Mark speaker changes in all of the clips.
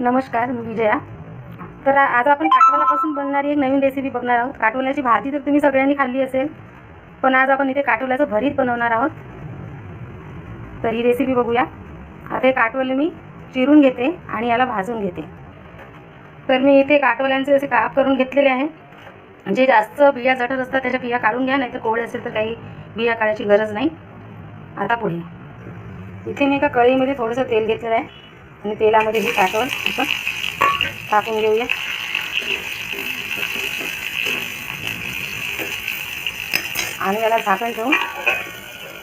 Speaker 1: नमस्कार मी विजया. तर आज आपण काटोल्यापासून बनणारी एक नवीन रेसिपी बघणार आहोत. काटोल्याची भाजी तर तुम्ही सगळ्यांनी खाल्ली असेल पण आज आपण इथे काटोल्याचं भरीत बनवणार आहोत. तर ही रेसिपी बघूया. आता हे काटोले मी चिरून घेते आणि याला भाजून घेते. तर मी इथे काटोल्यांचे असे काप करून घेतलेले आहे. जे जास्त बिया जठर असतात त्याच्या बिया काढून घ्या नाही तर कोवळे असेल तर काही बिया काढायची गरज नाही. आता पुढे. इथे मी एका कढईमध्ये थोडंसं तेल घेतलेलं आहे. आणि तेलामध्ये ही काटवल आपण टाकून घेऊया. आणि याला झाकण ठेवून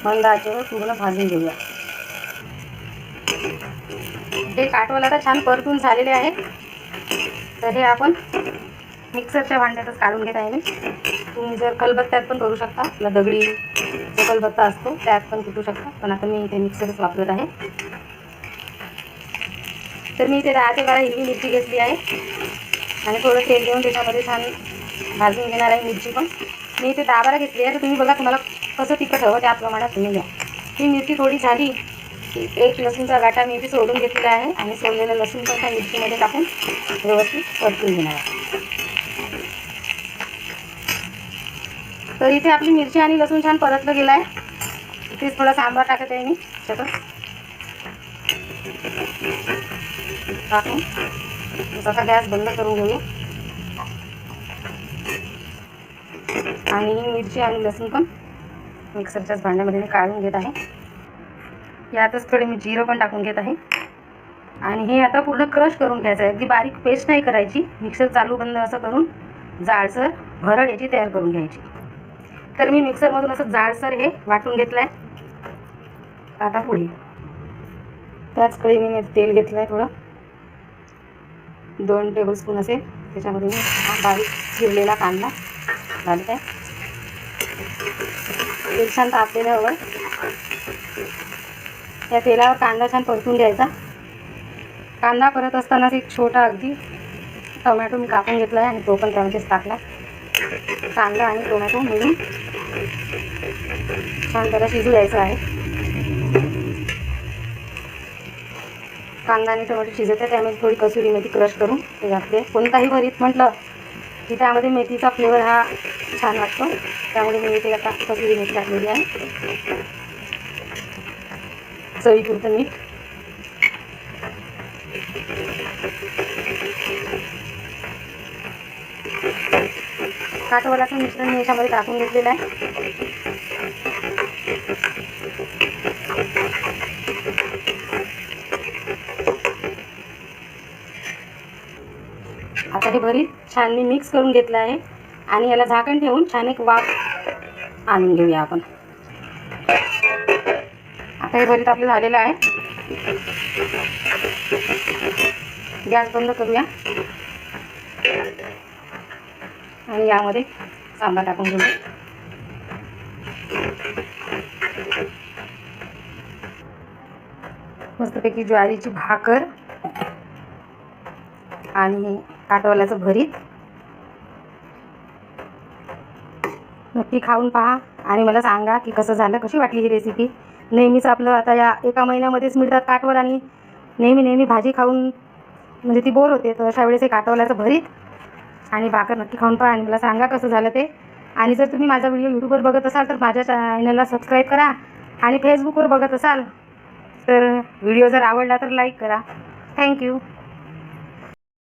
Speaker 1: मंद आचेवर पूर्ण भाजून घेऊया. हे काटवल आता छान परतून झालेले आहे. तर हे आपण मिक्सरच्या भांड्यातच काढून घेत आहे मी. तुम्ही जर खलबत्त्यात पण करू शकता. आपला दगडी जो खलबत्ता असतो त्यात पण कुटू शकता. पण आता मी इथे मिक्सरच वापरत आहे. तर मी इथे दहा ते बारा हिरवी मिरची घेतली आहे. आणि थोडं तेल देऊन त्याच्यामध्ये छान भाजून घेणार आहे मिरची पण. मी इथे दहा बारा घेतली आहे तर तुम्ही बघा तुम्हाला कसं तिखट हवं त्या प्रमाणात तुम्ही घ्या. ही मिरची थोडी झाली. एक लसूणचा गाठा मी इथे सोडून घेतलेला आहे आणि सोडलेलं लसूण पण त्या मिरचीमध्ये टाकून व्यवस्थित परतून घेणार आहे. तर इथे आपली मिरची आणि लसूण छान परतलं गेलं आहे. इथेच थोडा सांबार टाकत आहे मी. शकत टाकून आता गॅस बंद करून घेऊ. आणि मिरची आणि लसूण पण मिक्सरच्याच भांड्यामध्ये मी काढून घेत आहे. यातच थोडे मी जिरं पण टाकून घेत आहे. आणि हे आता पूर्ण क्रश करून घ्यायचं आहे. अगदी बारीक पेस्ट नाही करायची. मिक्सर चालू बंद असं करून जाडसर भरड याची तयार करून घ्यायची. तर मी मिक्सरमधून असं जाडसर हे वाटून घेतलं आहे आता पुढे. त्याच मी तेल घेतलं आहे थोडं. दोन टेबलस्पून असेल त्याच्यामध्ये मी हा बारीक चिरलेला कांदा घालत. आहे तेल छान तापलेलं हवं या तेलावर कांदा छान परतून घ्यायचा. कांदा परत असतानाच एक छोटा अगदी टोमॅटो मी कापून घेतला आहे आणि तो पण त्यामध्येच टाकला. कांदा आणि टोमॅटो मिळून छान त्याला शिजू द्यायचं आहे. कांदा आणि टोमॅटो शिजत आहे त्यामध्ये थोडी कसुरी मेथी क्रश करून ते घातले. कोणताही भरीत म्हटलं की त्यामध्ये मेथीचा फ्लेवर हा छान वाटतो. त्यामुळे मी इथे आता कसुरी मेथी टाकलेली आहे. चवीपुरतं मीठ. काटवलाचं मिश्रण मी याच्यामध्ये टाकून घेतलेलं आहे. आता हे भरीत छान मी मिक्स करून घेतलं आहे. आणि याला झाकण ठेवून छान एक वाफ आणून घेऊया आपण. आता हे भरीत आपलं झालेलं आहे. गॅस बंद करूया. आणि यामध्ये सांबार टाकून घेऊया. मस्तपैकी ज्वारीची भाकर. आणि काटवाल्याचं भरीत. नक्की खाऊन पहा आणि मला सांगा की कसं झालं कशी वाटली ही रेसिपी नेहमीच आपलं आता या एका महिन्यामध्येच मिळतात काटवल आणि नेहमी नेहमी भाजी खाऊन म्हणजे ती बोर होते. तर अशा वेळेस हे काटवल्याचं भरीत आणि भाकर नक्की खाऊन पहा आणि मला सांगा कसं झालं ते. आणि जर तुम्ही माझा व्हिडिओ यूट्यूबवर बघत असाल तर माझ्या चॅनलला सबस्क्राईब करा आणि फेसबुकवर बघत असाल तर व्हिडिओ जर आवडला तर लाईक करा. थँक्यू